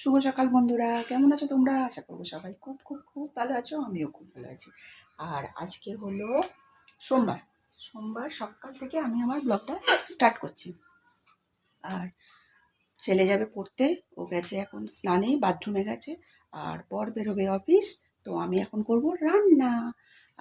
শুভ সকাল বন্ধুরা। কেমন আছো তোমরা? আশা করব সবাই খুব খুব খুব ভালো আছো, আমিও খুব ভালো আছি। আর আজকে হলো সোমবার। সোমবার সকাল থেকে আমি আমার ব্লগটা স্টার্ট করছি। আর ছেলে যাবে পড়তে, ও গেছে এখন স্নানে, বাথরুমে গেছে, আর পর বেরোবে অফিস, তো আমি এখন করব রান্না।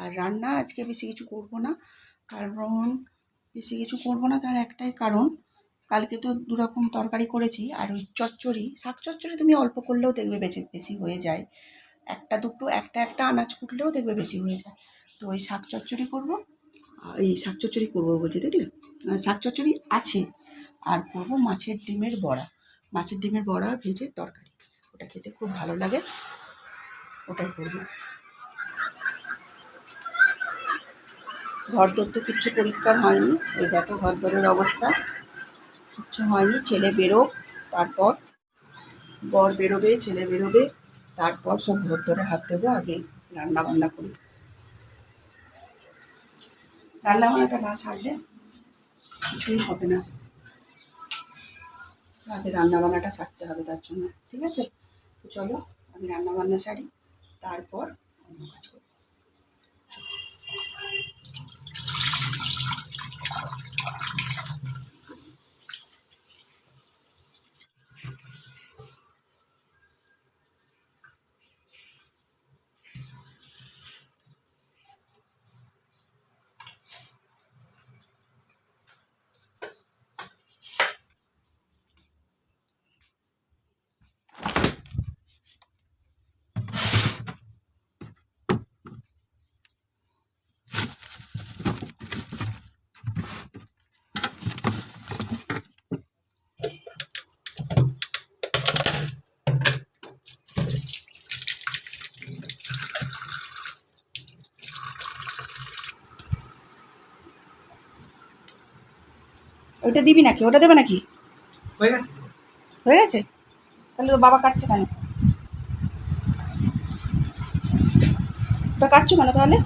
আর রান্না আজকে বেশি কিছু করব না, কারণ বেশি কিছু করব না, তার একটাই কারণ কালকে তো দুরকম তরকারি করেছি আর ওই চচ্চড়ি, শাক চচ্চড়ি তুমি অল্প করলেও দেখবে বেশি বেশি হয়ে যায়। একটা দুটো, একটা একটা আনাজ কুটলেও দেখবে বেশি হয়ে যায়। তো ওই শাক চচ্চড়ি করব এই শাক চচ্চড়ি করব বলছি, দেখলে? শাক চচ্চড়ি আছে। আর করব মাছের ডিমের বড়া। মাছের ডিমের বড়া ভেজে তরকারি। ওটা খেতে খুব ভালো লাগে। ওটাই করব। ঘর তো কিচ্ছু পরিষ্কার হয়নি। এই দেখো ঘর অবস্থা। কিচ্ছু হয়নি, ছেলে বেরোক, তারপর বর বেরোবে, ছেলে বেরোবে, তারপর সব ঘর ধরে হাত দেবো আগে রান্না বান্না করি। রান্না বান্নাটা না সারলে কিছুই হবে না। আগে রান্না বান্নাটা সারতে হবে তার জন্য, ঠিক আছে? চলো, আমি রান্না বান্না সারি, তারপর অন্য কাজ করব। ওইটা দিবি নাকি? ওটা দেবে নাকি? হয়ে গেছে? হয়ে গেছে? তাহলে তো বাবা কাটছে কেন? ওটা কাটছো কেন তাহলে?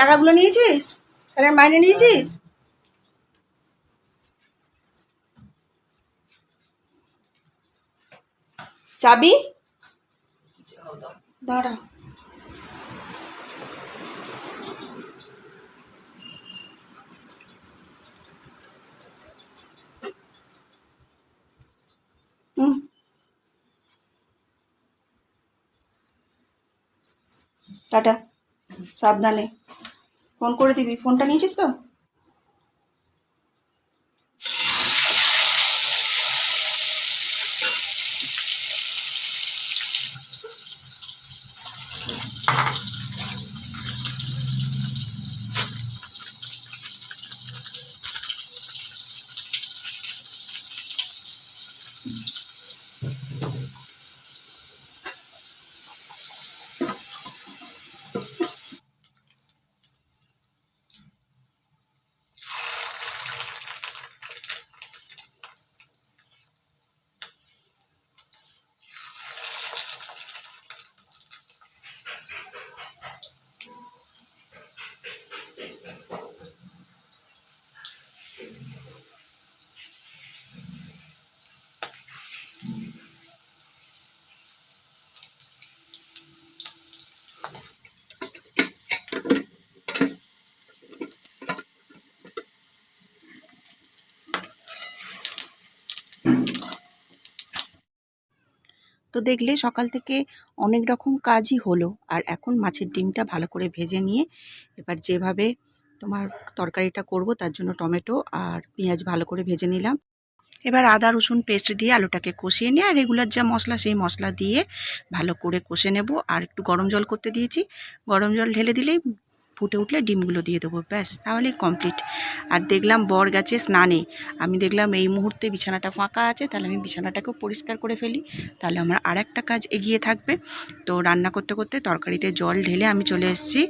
টাকাগুলো নিয়েছিস? স্যারের মাইনে নিয়েছিস? চাবি? দাঁড়া হুম টাটা সাবধানে ফোন করে দিবি ফোনটা নিয়েছিস তো তো দেখলে সকাল থেকে অনেক রকম কাজই হলো। আর এখন মাছের ডিমটা ভালো করে ভেজে নিয়ে এবার যেভাবে তোমার তরকারিটা করব তার জন্য টমেটো আর পেঁয়াজ ভালো করে ভেজে নিলাম। এবার আদা, রসুন পেস্ট দিয়ে আলুটাকে কষিয়ে নিয়ে আর রেগুলার যা মশলা সেই মশলা দিয়ে ভালো করে কষে নেব। আর একটু গরম জল করতে দিয়েছি। গরম জল ঢেলে দিলেই ফুটে উঠলে ডিমগুলো দিয়ে দেবো, ব্যাস তাহলে কমপ্লিট আর দেখলাম বর গেছে স্নানে। আমি দেখলাম এই মুহূর্তে বিছানাটা ফাঁকা আছে, তাহলে আমি বিছানাটাকেও পরিষ্কার করে ফেলি। তাহলে আমার আর একটা কাজ এগিয়ে থাকবে। তো রান্না করতে করতে তরকারিতে জল ঢেলে আমি চলে এসেছি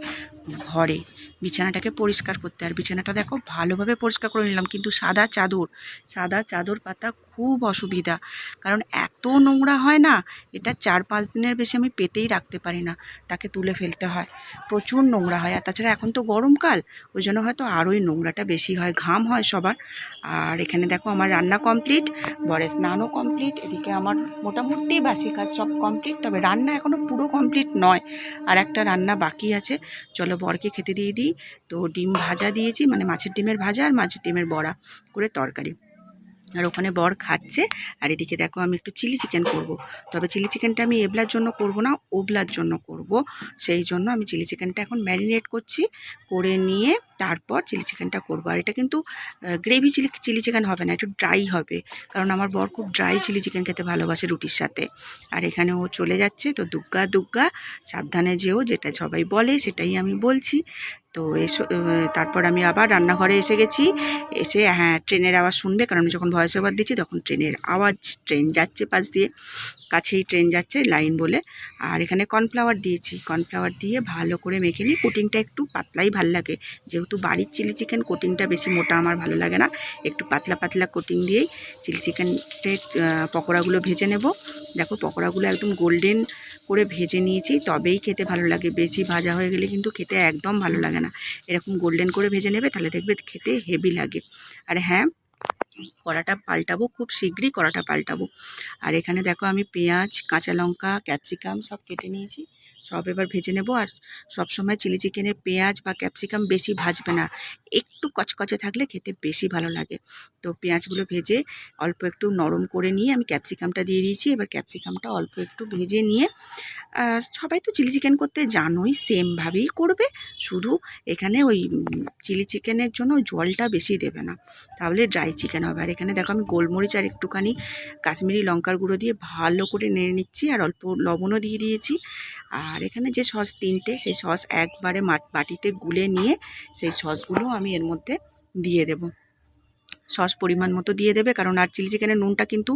ঘরে। বিছানাটাকে পরিষ্কার করতে। আর বিছানাটা দেখো ভালোভাবে পরিষ্কার করে নিলাম। কিন্তু সাদা চাদর সাদা চাদর পাতা খুব অসুবিধা। কারণ এত নোংরা হয় না, এটা চার পাঁচ দিনের বেশি আমি পেতেই রাখতে পারি না। তাকে তুলে ফেলতে হয়। প্রচুর নোংরা হয়। আর তাছাড়া এখন তো গরমকাল, ওই জন্য হয়তো আরোই নোংরাটা বেশি হয়, ঘাম হয় সবার। আর এখানে দেখো আমার রান্না কমপ্লিট বরে স্নানও কমপ্লিট, এদিকে আমার মোটামুটি বাসি কাজ সব কমপ্লিট। তবে রান্না এখনও পুরো কমপ্লিট নয়। আর একটা রান্না বাকি আছে। চলো বরকে খেতে দিয়ে দিই। তো ডিম ভাজা দিয়েছি মানে মাছের ডিমের ভাজা আর মাছের ডিমের বড়া, করে তরকারি। আর ওখানে বর খাচ্ছে। আর এদিকে দেখো আমি একটু চিলি চিকেন করব। তবে চিলি চিকেনটা আমি এবলার জন্য করব না, ওবলার জন্য করব। সেই জন্য আমি চিলি চিকেনটা এখন ম্যারিনেট করছি, করে নিয়ে তারপর চিলি চিকেনটা করব। আর এটা কিন্তু গ্রেভি চিলি চিলি চিকেন হবে না, একটু ড্রাই হবে। কারণ আমার বর খুব ড্রাই চিলি চিকেন খেতে ভালোবাসে রুটির সাথে। আর এখানে ও চলে যাচ্ছে, তো দুগ্গা দুগ্গা, সাবধানে যেও, যেটা সবাই বলে সেটাই আমি বলছি। তো এসো তারপর আমি আবার রান্নাঘরে এসে গেছি। এসে হ্যাঁ ট্রেনের আওয়াজ শুনবে, কারণ আমি যখন ভয়েস ওভার দিচ্ছি, তখন ট্রেনের আওয়াজ, ট্রেন যাচ্ছে পাশ দিয়ে, কাছেই ট্রেন যাচ্ছে লাইন বলে। আর এখানে কর্নফ্লাওয়ার দিয়েছি। কর্নফ্লাওয়ার দিয়ে ভালো করে মেখে নিই। কোটিংটা একটু পাতলাই ভালো লাগে। যেহেতু বাড়ির চিলি চিকেন কোটিংটা বেশি মোটা আমার ভালো লাগে না। একটু পাতলা পাতলা কোটিং দিয়েই চিলি চিকেনের পকোড়াগুলো ভেজে নেব। দেখো, পকোড়াগুলো একদম গোল্ডেন করে ভেজে নিয়েছি, তবেই খেতে ভালো লাগে। বেশি ভাজা হয়ে গেলে কিন্তু খেতে একদম ভালো লাগে না। এরকম গোল্ডেন করে ভেজে নেবে, তাহলে দেখবে খেতে হেভি লাগে। আর হ্যাঁ কড়াটা পাল্টাবো, খুব শীঘ্রই কড়াটা পাল্টাবো। আর এখানে দেখো আমি পেঁয়াজ, কাঁচা লঙ্কা, ক্যাপসিকাম সব কেটে নিয়েছি। সব এবার ভেজে নেব। আর সব সময় চিলি চিকেনের পেঁয়াজ বা ক্যাপসিকাম বেশি ভাজবে না। একটু কচকচে থাকলে খেতে বেশি ভালো লাগে। তো পেঁয়াজগুলো ভেজে অল্প একটু নরম করে নিয়ে আমি ক্যাপসিকামটা দিয়ে দিয়েছি। এবার ক্যাপসিকামটা অল্প একটু ভেজে নিয়ে সবাই তো চিলি চিকেন করতে জানোই, সেমভাবেই করবে। শুধু এখানে ওই চিলি চিকেনের জন্য জলটা বেশি দেবে না। তাহলে ড্রাই চিকেন হবে। আর এখানে দেখো আমি গোলমরিচ আর একটুখানি কাশ্মীরি লঙ্কার গুঁড়ো দিয়ে ভালো করে নেড়ে নিচ্ছি আর অল্প লবণও দিয়ে দিয়েছি। আর এখানে যে সস তিনটে, সেই সস একবারে বাটিতে গুলে নিয়ে সেই সসগুলো আমি এর মধ্যে দিয়ে দেব। সস পরিমাণ মতো দিয়ে দেবে। কারণ আর চিলি চিকেনের নুনটা কিন্তু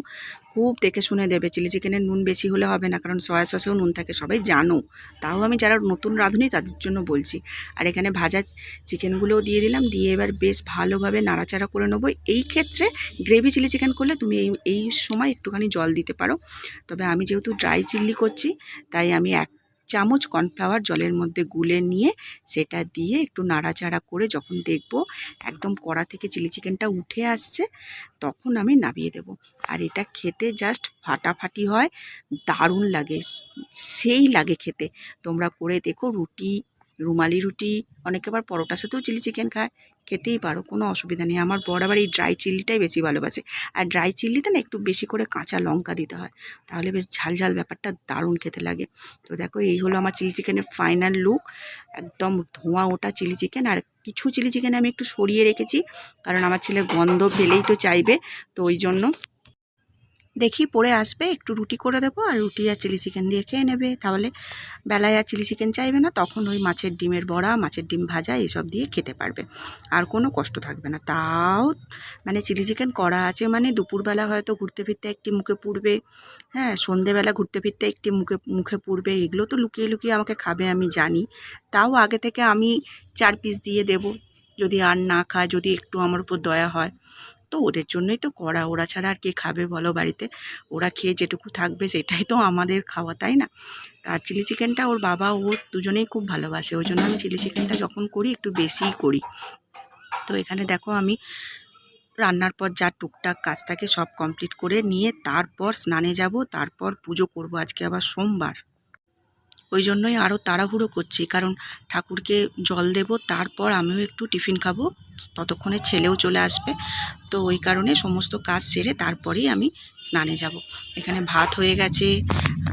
খুব দেখে শুনে দেবে। চিলি চিকেনের নুন বেশি হলে হবে না, কারণ সয়া সসেও নুন থাকে, সবাই জানো। তাও আমি যারা নতুন রাঁধুনি তাদের জন্য বলছি। আর এখানে ভাজা চিকেনগুলোও দিয়ে দিলাম, দিয়ে এবার বেশ ভালোভাবে নাড়াচাড়া করে নেব। এই ক্ষেত্রে গ্রেভি চিলি চিকেন করলে তুমি এই এই সময় একটুখানি জল দিতে পারো। তবে আমি যেহেতু ড্রাই চিল্লি করছি, তাই আমি এক চামচ কর্নফ্লাওয়ার জলের মধ্যে গুলে নিয়ে সেটা দিয়ে একটু নাড়াচাড়া করে যখন দেখব একদম কড়া থেকে চিলি চিকেনটা উঠে আসছে, তখন আমি নামিয়ে দেব। আর এটা খেতে জাস্ট ফাটাফাটি হয়, দারুণ লাগে, সেই লাগে খেতে। তোমরা করে দেখো, রুটি রুমালি রুটি অনেকে আবার পরোটার সাথেও চিলি চিকেন খায়, খেতেই পারো, কোনো অসুবিধা নেই। আমার বড় আবার এই ড্রাই চিল্লিটাই বেশি ভালোবাসে। আর ড্রাই চিল্লিতে না একটু বেশি করে কাঁচা লঙ্কা দিতে হয়, তাহলে বেশ ঝাল ঝাল ব্যাপারটা দারুণ খেতে লাগে। তো দেখো, এই হলো আমার চিলি চিকেনের ফাইনাল লুক একদম ধোঁয়া ওটা চিলি চিকেন। আর কিছু চিলি চিকেন আমি একটু সরিয়ে রেখেছি, কারণ আমার ছেলে গন্ধ পেলেই তো চাইবে, তো ওই জন্য দেখি পরে আসবে, একটু রুটি করে দেবো আর রুটি আর চিলি চিকেন দিয়ে খেয়ে নেবে। তাহলে বেলায় আর চিলি চিকেন চাইবে না, তখন ওই মাছের ডিমের বড়া, মাছের ডিম ভাজা এইসব দিয়ে খেতে পারবে। আর কোনো কষ্ট থাকবে না। তাও মানে চিলি চিকেন করা আছে মানে দুপুরবেলা হয়তো ঘুরতে ফিরতে একটি মুখে পুড়বে হ্যাঁ সন্ধেবেলা ঘুরতে ফিরতে একটি মুখে মুখে পুড়বে, এগুলো তো লুকিয়ে লুকিয়ে আমাকে খাবে আমি জানি। তাও আগে থেকে আমি চার পিস দিয়ে দেব, যদি আর না খায়, যদি একটু আমার উপর দয়া হয়। তো ওদের জন্যই তো করা ওরা ছাড়া আর কে খাবে বলো বাড়িতে? ওরা খেয়ে যেটুকু থাকবে সেটাই তো আমাদের খাওয়া, তাই না? আর চিলি চিকেনটা ওর বাবা, ও দুজনেই খুব ভালোবাসে। ওই জন্য আমি চিলি চিকেনটা যখন করি একটু বেশিই করি। তো এখানে দেখো আমি রান্নার পর যা টুকটাক কাজ থাকে সব কমপ্লিট করে নিয়ে তারপর স্নানে যাব, তারপর পুজো করব। আজকে আবার সোমবার। ওই জন্যই আরও তাড়াহুড়ো করছি। কারণ ঠাকুরকে জল দেব, তারপর আমিও একটু টিফিন খাব, ততক্ষণে ছেলেও চলে আসবে। তো ওই কারণে সমস্ত কাজ সেরে তারপরেই আমি স্নানে যাব। এখানে ভাত হয়ে গেছে।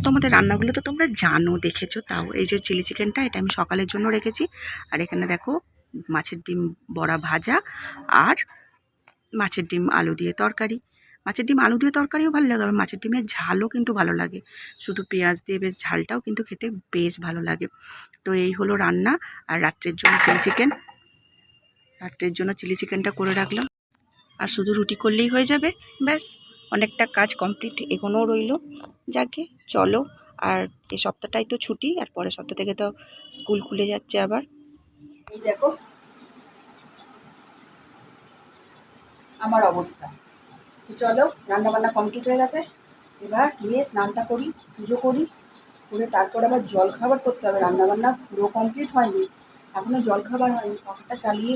তোমাদের রান্নাগুলো তো তোমরা জানো, দেখেছ তাও। এই যে চিলি চিকেনটা, এটা আমি সকালের জন্য রেখেছি। আর এখানে দেখো মাছের ডিম বড়া ভাজা আর মাছের ডিম আলু দিয়ে তরকারি। মাছের ডিম আলু দিয়ে তরকারিও ভালো লাগে আর মাছের ডিমের ঝালও কিন্তু ভালো লাগে। শুধু পেঁয়াজ দিয়ে বেশ ঝালটাও কিন্তু খেতে বেশ ভালো লাগে। তো এই হলো রান্না, আর রাত্রের জন্য চিলি চিকেন। রাত্রের জন্য চিলি চিকেনটা করে রাখলাম। আর শুধু রুটি করলেই হয়ে যাবে, ব্যাস। অনেকটা কাজ কমপ্লিট এগোনোও রইল। যাকে, চলো। আর এই সপ্তাহটাই তো ছুটি, আর পরের সপ্তাহ থেকে তো স্কুল খুলে যাচ্ছে আবার। দেখো। আমার অবস্থা। তো চলো রান্না বান্না কমপ্লিট হয়ে গেছে। এবার গিয়ে স্নানটা করি, পুজো করি, করে তারপর আবার জল খাবার করতে হবে। রান্না বান্না পুরো কমপ্লিট হয়নি, এখনও জল খাবার হয়নি পাখাটা চালিয়ে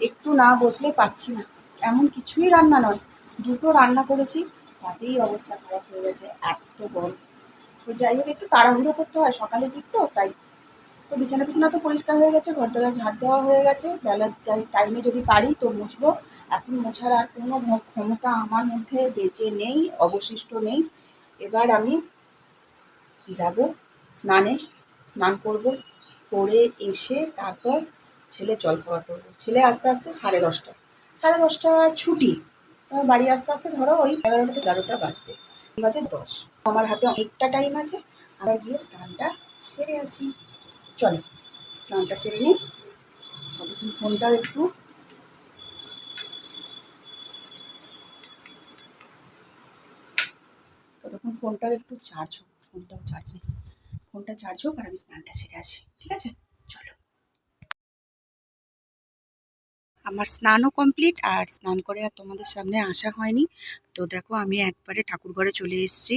একটু না বসলে পাচ্ছি না। এমন কিছুই রান্না নয়, দুটো রান্না করেছি, তাতেই অবস্থা খারাপ হয়ে গেছে, এত গরম। তো যাই হোক, একটু তাড়াহুড়ো করতে হয়, সকালের দিক তো, তাই। তো বিছানা টিছানা তো পরিষ্কার হয়ে গেছে ঘর দোলা ঝাড় দেওয়া হয়ে গেছে, বেলার টাইমে যদি পারি তো মুছবো। এখন মোছার আর কোনো ক্ষমতা আমার মধ্যে বেঁচে নেই, অবশিষ্ট নেই। এবার আমি যাব স্নানে, স্নান করব, করে এসে তারপর ছেলে জল খাওয়া করব। ছেলে আস্তে আস্তে সাড়ে দশটা। সাড়ে দশটা ছুটি। বাড়ি আস্তে আস্তে ধরো ওই এগারোটা থেকে এগারোটা বাজবে। বাজে দশ। আমার হাতে অনেকটা টাইম আছে। আমরা গিয়ে স্নানটা সেরে আসি। চলো, স্নানটা সেরে নিই। ফোনটা একটু ততক্ষণ ফোনটাও একটু চার্জ হোক ফোনটাও চার্জ নেই। ফোনটা চার্জ হোক আর আমি স্নানটা সেরে আসি, ঠিক আছে? চলো। আমার স্নানও কমপ্লিট আর স্নান করে আর তোমাদের সামনে আসা হয়নি। তো দেখো, আমি একবারে ঠাকুর ঘরে চলে এসেছি।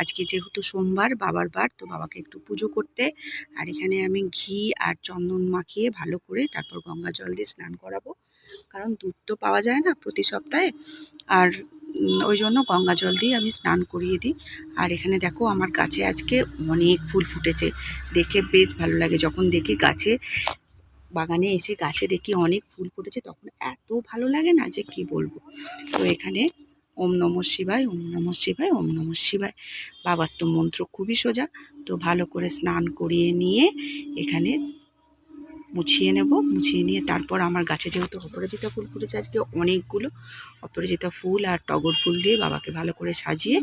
আজকে যেহেতু সোমবার, বাবার বার, তো বাবাকে একটু পুজো করতে। আর এখানে আমি ঘি আর চন্দন মাখিয়ে ভালো করে তারপর গঙ্গা জল দিয়ে স্নান করাবো। কারণ দুধ তো পাওয়া যায় না প্রতি সপ্তাহে। আর ওই জন্য গঙ্গা জল দিয়ে আমি স্নান করিয়ে দিই। আর এখানে দেখো আমার গাছে আজকে অনেক ফুল ফুটেছে। দেখে বেশ ভালো লাগে। যখন দেখি গাছে, বাগানে এসে গাছে দেখি অনেক ফুল ফুটেছে, তখন এত ভালো লাগে না যে কি বলব। তো এখানে ওম নম শিবায়, ওম নম শিবায়, ওম নম শিবায়। বাবার তো মন্ত্র খুবই সোজা। তো ভালো করে স্নান করিয়ে নিয়ে এখানে মুছিয়ে নেব, মুছিয়ে নিয়ে তারপর আমার গাছে যেহেতু অপরাজিতা ফুল ফুটেছে আজকে অনেকগুলো, অপরাজিতা ফুল আর টগর ফুল দিয়ে বাবাকে ভালো করে সাজিয়ে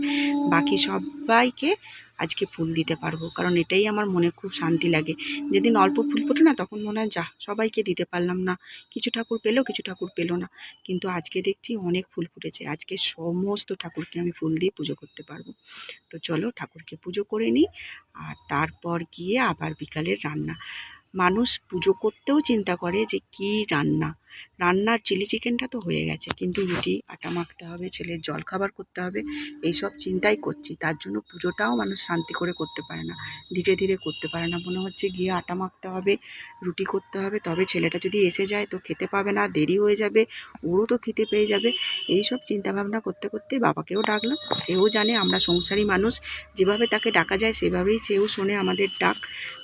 বাকি সবাইকে আজকে ফুল দিতে পারব। কারণ এটাই আমার মনে খুব শান্তি লাগে। যেদিন অল্প ফুল ফোটে না, তখন মনে হয়, যা, সবাইকে দিতে পারলাম না। কিছু ঠাকুর পেল, কিছু ঠাকুর পেল না। কিন্তু আজকে দেখছি অনেক ফুল ফুটেছে। আজকে সমস্ত ঠাকুরকে আমি ফুল দিয়ে পুজো করতে পারব। তো চলো ঠাকুরকে পুজো করে নিই, আর তারপর গিয়ে আবার বিকালের রান্না। মানুষ পুজো করতেও চিন্তা করে যে কি রান্না। রান্নার চিলি চিকেনটা তো হয়ে গেছে, কিন্তু রুটি, আটা মাখতে হবে, ছেলের জল খাবার করতে হবে, এইসব চিন্তাই করছি। তার জন্য পুজোটাও মানুষ শান্তি করে করতে পারে না, ধীরে ধীরে করতে পারে না। মনে হচ্ছে গিয়ে আটা মাখতে হবে, রুটি করতে হবে, তবে ছেলেটা যদি এসে যায় তো খেতে পাবে না, দেরি হয়ে যাবে, ওরও তো খেতে পেয়ে যাবে। এই সব চিন্তাভাবনা করতে করতে বাবাকেও ডাকলাম, সেও জানে আমরা সংসারী মানুষ, যেভাবে তাকে ডাকা যায় সেভাবেই সেও শোনে আমাদের ডাক,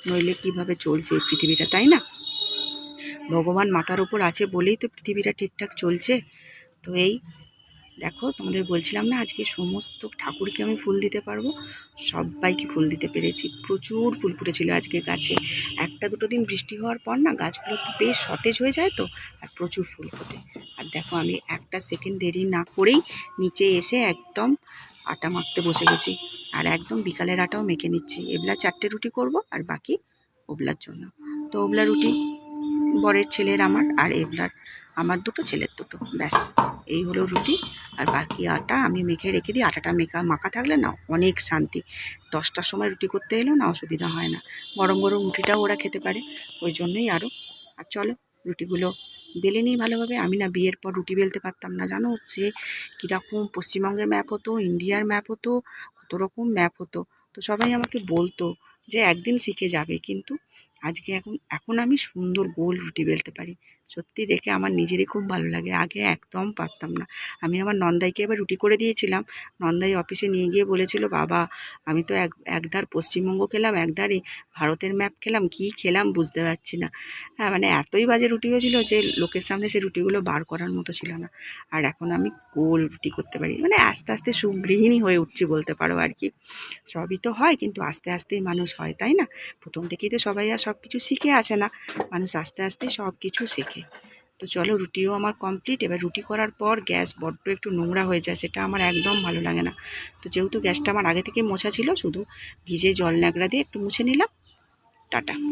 নইলে কীভাবে চলছে পৃথিবীটা, তাই না? ভগবান মাথার ওপর আছে বলেই তো পৃথিবীটা ঠিকঠাক চলছে। তো এই দেখো, তোমাদের বলছিলাম না আজকে সমস্ত ঠাকুরকে আমি ফুল দিতে পারব? সবাইকে ফুল দিতে পেরেছি। প্রচুর ফুল ফুটেছিল আজকে গাছে। একটা দুটো দিন বৃষ্টি হওয়ার পর না গাছগুলো তো বেশ সতেজ হয়ে যায় তো, আর প্রচুর ফুল ফোটে। আর দেখো, আমি একটা সেকেন্ড দেরি না করেই নিচে এসে একদম আটা মাখতে বসে গেছি। আর একদম বিকালের আটাও মেখে নিচ্ছি। এবলা চারটে রুটি করব আর বাকি ওবলার জন্য। তো ওবলা রুটি বরের ছেলের আমার আর এবলার আমার দুটো ছেলের দুটো। ব্যাস, এই হলো রুটি। আর বাকি আটা আমি মেখে রেখে দিই। আটাটা মেখা মাখা থাকলে না অনেক শান্তি। দশটার সময় রুটি করতে এলেও না অসুবিধা হয় না। গরম গরম রুটিটাও ওরা খেতে পারে, ওই জন্যই আরও আর চলো, রুটিগুলো বেলে নিই ভালোভাবে। আমি না বিয়ের পর রুটি বেলতে পারতাম না, জানো? সে কীরকম পশ্চিমবঙ্গের ম্যাপ হতো, ইন্ডিয়ার ম্যাপ হতো, কত রকম ম্যাপ হতো। তো সবাই আমাকে বলতো যে একদিন শিখে যাবে। কিন্তু আজকে এখন এখন আমি সুন্দর গোল রুটি বেলতে পারি। সত্যি দেখে আমার নিজেরই খুব ভালো লাগে। আগে একদম পারতাম না। আমি আমার নন্দাইকে এবার রুটি করে দিয়েছিলাম। নন্দাই অফিসে নিয়ে গিয়ে বলেছিল, বাবা, আমি তো এক, একধার পশ্চিমবঙ্গ খেলাম, একধারই ভারতের ম্যাপ খেলাম, কি খেলাম বুঝতে পারছি না। হ্যাঁ মানে এতই বাজে রুটি হয়েছিল যে লোকের সামনে সে রুটিগুলো বার করার মতো ছিল না। আর এখন আমি গোল রুটি করতে পারি। মানে আস্তে আস্তে সুগৃহিণী হয়ে উঠছি বলতে পারো আর কি। সবই তো হয়, কিন্তু আস্তে, আস্তেই মানুষ হয়, তাই না? প্রথম থেকেই তো সবাই আর সব কিছু শিখে আসে না। মানুষ আস্তে আস্তে সব কিছু শেখে। তো চলো রুটিও আমার কমপ্লিট এবার রুটি করার পর গ্যাস বড্ড একটু নোংরা হয়ে যায়, সেটা আমার একদম ভালো লাগে না। তো যেহেতু গ্যাসটা আমার আগে থেকে মোছা ছিল, শুধু ভিজে জল ন্যাকড়া দিয়ে একটু মুছে নিলাম। টাটা।